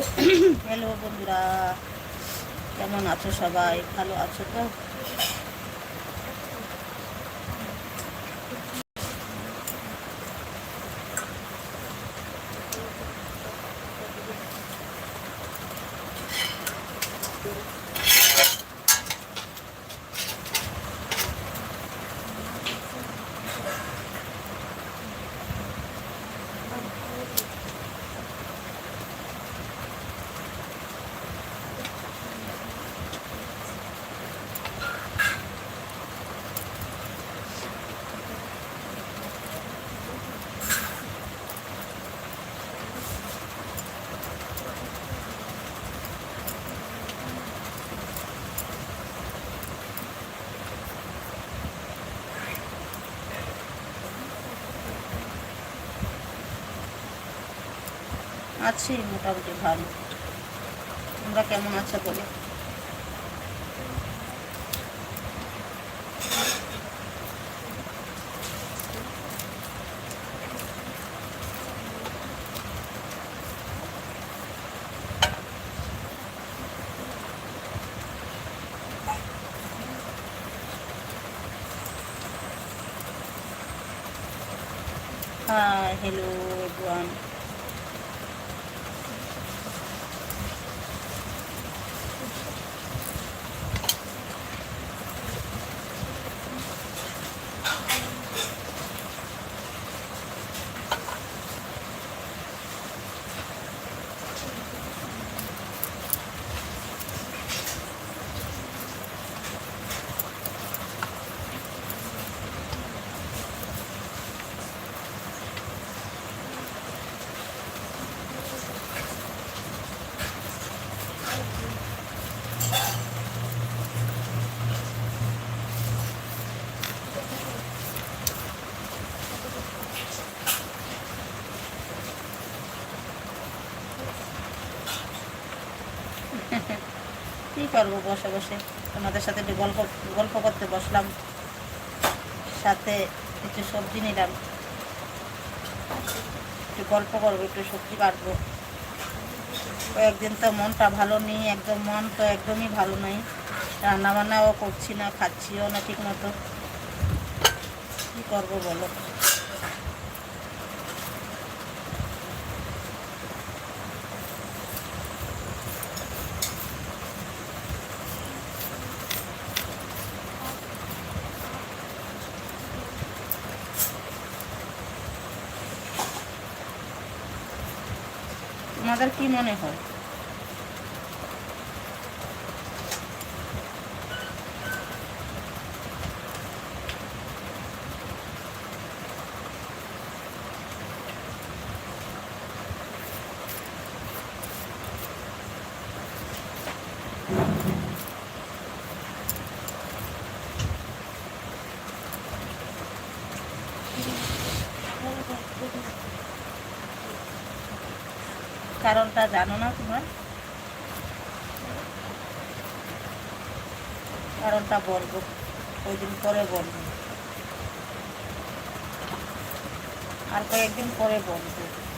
Hello বন্ধুরা কেমন আছো সবাই? ভালো আছো তো? আছি মোটামুটি ভালো। তোমরা কেমন আছো বলে? করব বসে বসে। তোমাদের সাথে একটু গল্প গল্প করতে বসলাম। সাথে একটু সবজি নিলাম। একটু গল্প করব, একটু সবজি কাটবো কয়েকদিন তো মনটা ভালো নেই, একদম মন তো একদমই ভালো নেই। রান্না বান্নাও করছি না, খাচ্ছিও না ঠিক মতো কী করব বলো তোমাদের কি মনে হয়। কারণটা জানো না তোমার? কারণটা বলব। ওই দিন পরে বলব। আর কয়েকদিন পরে বলব।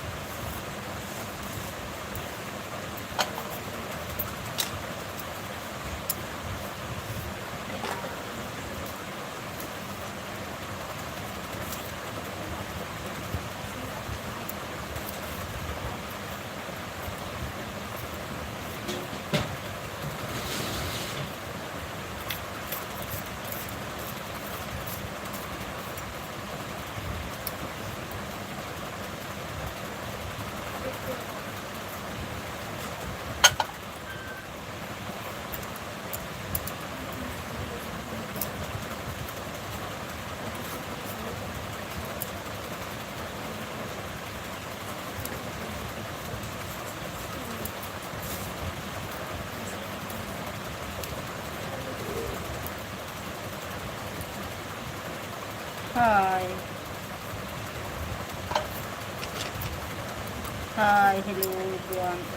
Everyone.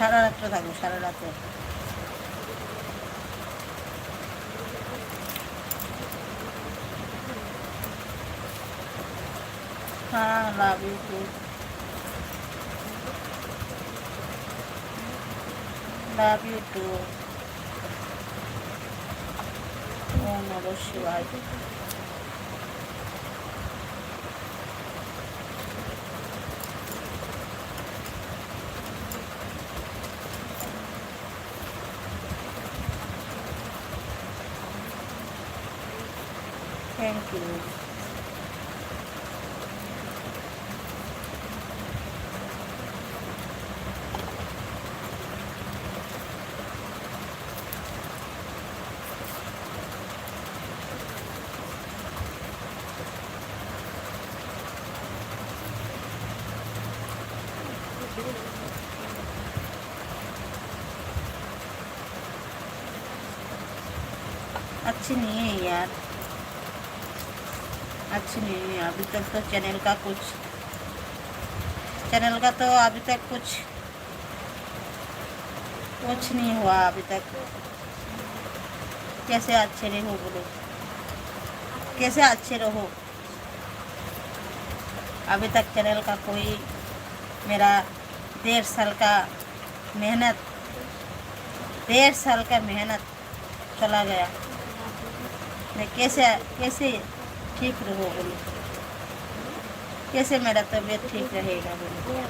সারা রাত্রে থাকব সারা রাত্রে। হ্যাঁ love you too love you too O Thank you. अच्छी नहीं है यार अच्छी नहीं है, अभी तक तो चैनल का कुछ, चैनल का तो अभी तक कुछ कुछ नहीं हुआ अभी तक। कैसे अच्छे रहो बोलो? कैसे अच्छे रहो? अभी तक चैनल का कोई मेरा डेढ़ साल का मेहनत, डेढ़ साल का मेहनत चला गया। मैं कैसे कैसे ठीक रहो बोले कैसे मेरा तबीयत ठीक रहेगा बोलो?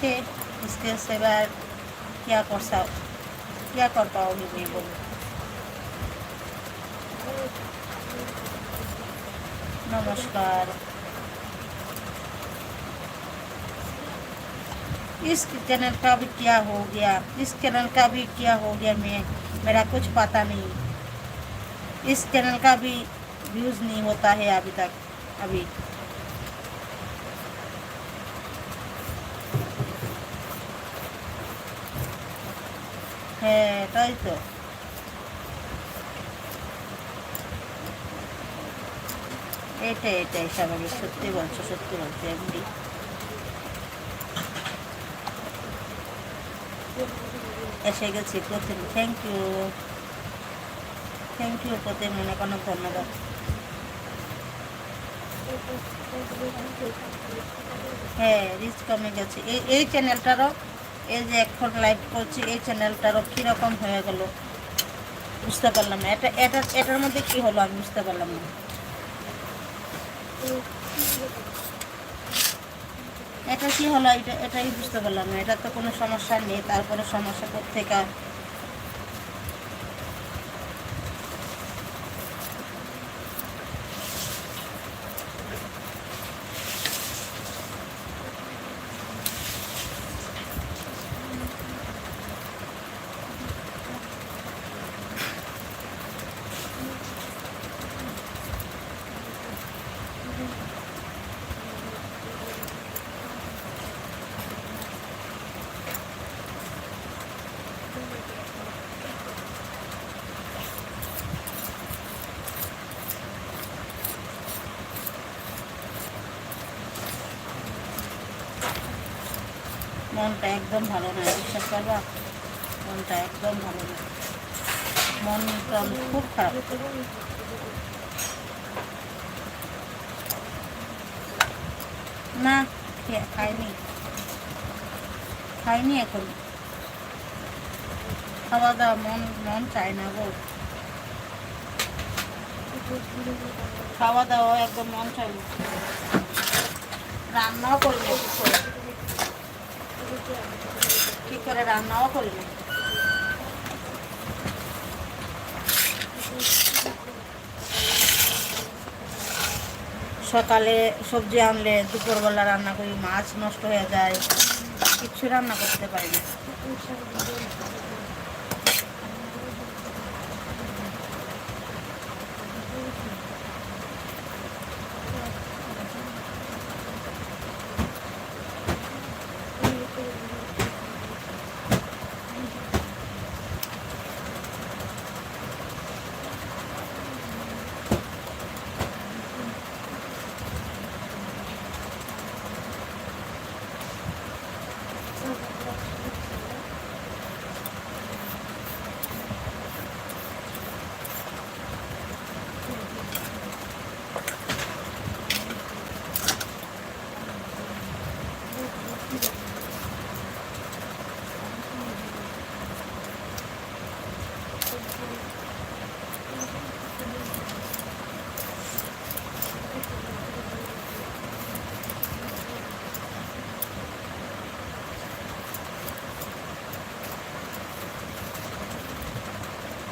है इसके सिवा क्या कर सा क्या कर पाओगी मैं बोलो नमस्कार इस चैनल का भी क्या हो गया इस चैनल का भी क्या हो गया मैं मेरा कुछ पता नहीं इस चैनल का भी व्यूज़ नहीं होता है अभी तक अभी হ্যাঁ তাই তো। এটাই এটাই স্বাভাবিক, সত্যি বলছো সত্যি বলছো এমডি এসে গেছি Pratim thank you thank you Pratim অনেক অনেক ধন্যবাদ। হ্যাঁ রিচ কমে গেছে। এই চ্যানেলটারও এই যে এখন লাইভ করছি, এই চ্যানেলটারও কীরকম হয়ে গেল? বুঝতে পারলাম না। এটা এটা, এটার মধ্যে কী হলো আমি বুঝতে পারলাম না। এটা কী হলো? এটা, এটাই বুঝতে পারলাম না। এটা তো কোনো সমস্যা নেই। তারপরে সমস্যা কোথেকে মনটা একদম ভালো নয়, বিশ্বাস করবা? মনটা একদম ভালো নয়। মনটা খুব খারাপ। না খাইনি। খাইনি এখন। খাওয়া দাওয়া, মন মন চায় না গো। খাওয়া দাওয়া, একদম মন চাই রান্নাও করি না কিছু। ঠিক করে রান্নাও করি সকালে সবজি আনলে দুপুরবেলা রান্না করি, মাছ নষ্ট হয়ে যায়, কিচ্ছু রান্না করতে পারি না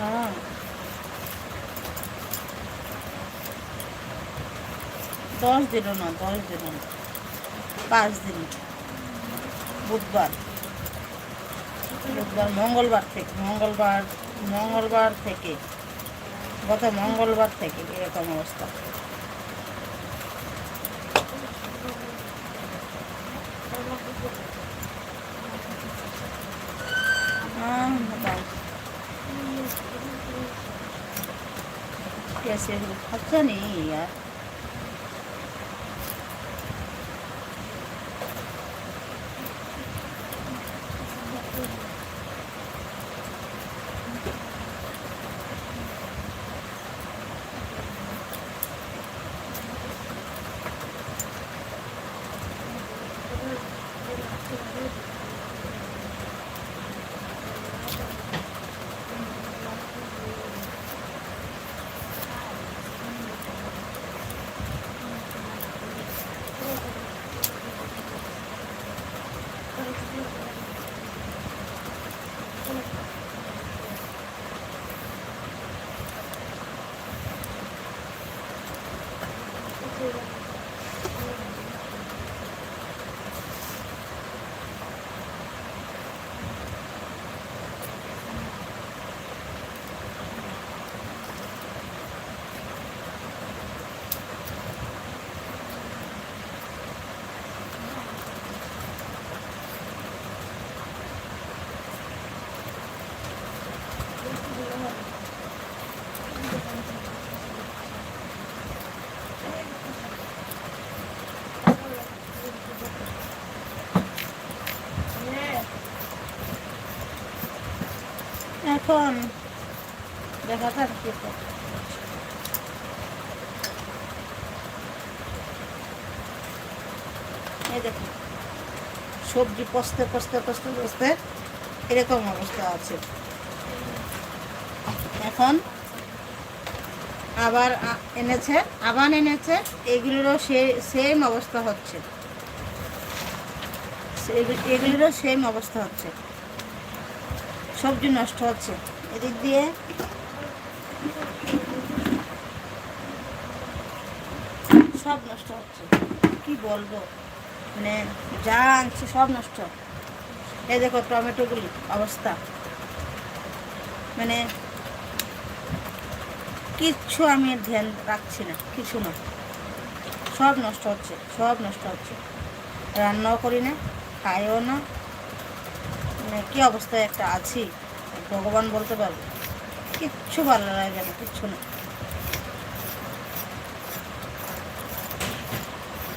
হ্যাঁ দশ দিনও না দশ দিনও না পাঁচ দিন বুধবার বুধবার মঙ্গলবার থেকে মঙ্গলবার মঙ্গলবার থেকে গত মঙ্গলবার থেকে এরকম অবস্থা हाँ बताओ कैसे हो अच्छा नहीं है यार সবজি পচতে পচতে পচতে পচতে এরকম অবস্থা আছে। এখন আবার এনেছে আবার এনেছে, এগুলোরও সেম অবস্থা হচ্ছে। এগুলোরও সেম অবস্থা হচ্ছে। সবজি নষ্ট হচ্ছে। এদিক দিয়ে সব নষ্ট হচ্ছে। কি বলব? মানে যা আনছি সব নষ্ট। এই দেখো টমেটোগুলি অবস্থা। মানে কিচ্ছু আমি ধ্যান রাখছি না, কিছু না। সব নষ্ট হচ্ছে, সব নষ্ট হচ্ছে। রান্নাও করি না, খাইও না। মানে কী অবস্থায় একটা আছি, ভগবান বলতে পারব। কিচ্ছু ভালো লাগে না, কিচ্ছু না।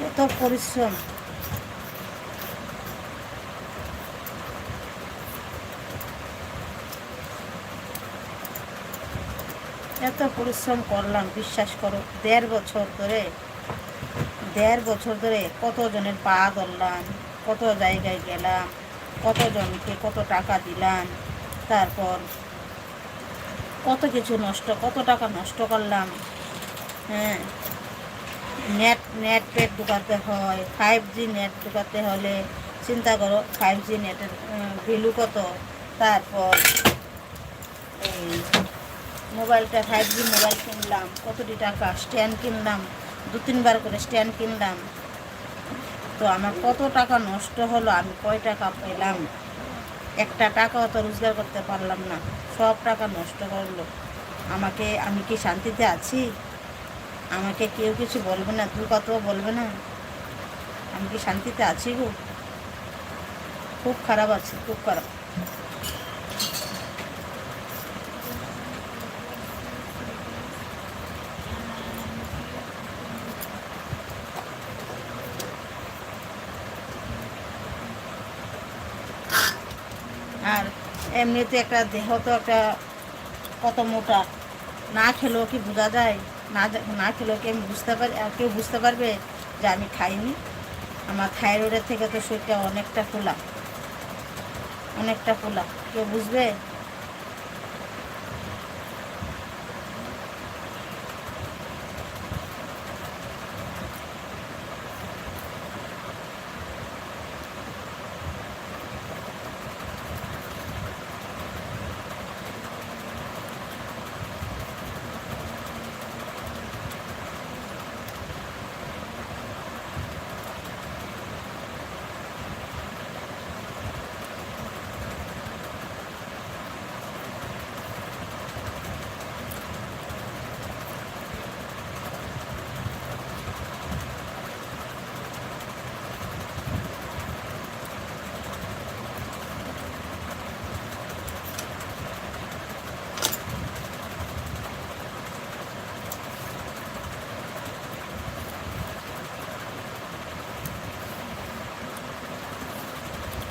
এত পরিশ্রম। এত পরিশ্রম করলাম, বিশ্বাস করো, দেড় বছর ধরে, দেড় বছর ধরে কতজনের পা ধরলাম, কত জায়গায় গেলাম, কতজনকে কত টাকা দিলাম, তারপর কত কিছু নষ্ট, কত টাকা নষ্ট করলাম হ্যাঁ? নেট নেট প্যাক ঢুকাতে হয় ফাইভ জি নেট ঢুকাতে হলে চিন্তা করো ফাইভ জি নেটের ভ্যালু কত? তারপর এই মোবাইলটা ফাইভ জি মোবাইল কিনলাম, কতটি টাকা? স্ট্যান্ড কিনলাম, দু তিনবার করে স্ট্যান্ড কিনলাম। তো আমার কত টাকা নষ্ট হলো, আমি কয় টাকা পেলাম? একটা টাকাও তো রোজগার করতে পারলাম না, সব টাকা নষ্ট করল। আমাকে, আমি কি শান্তিতে আছি? আমাকে কেউ কিছু বলবে না, দু কথাও বলবে না। আমি কি শান্তিতে আছি গো? খুব খারাপ আছে, খুব খারাপ আর এমনিতে একটা দেহ তো একটা কত মোটা। না খেলেও কি বোঝা যায়? না না খেলেও কি আমি বুঝতে পারি আর কেউ বুঝতে পারবে যে আমি খাইনি? আমার থাইরয়েডের থেকে তো শরীরটা অনেকটা ফোলা অনেকটা ফোলা কেউ বুঝবে?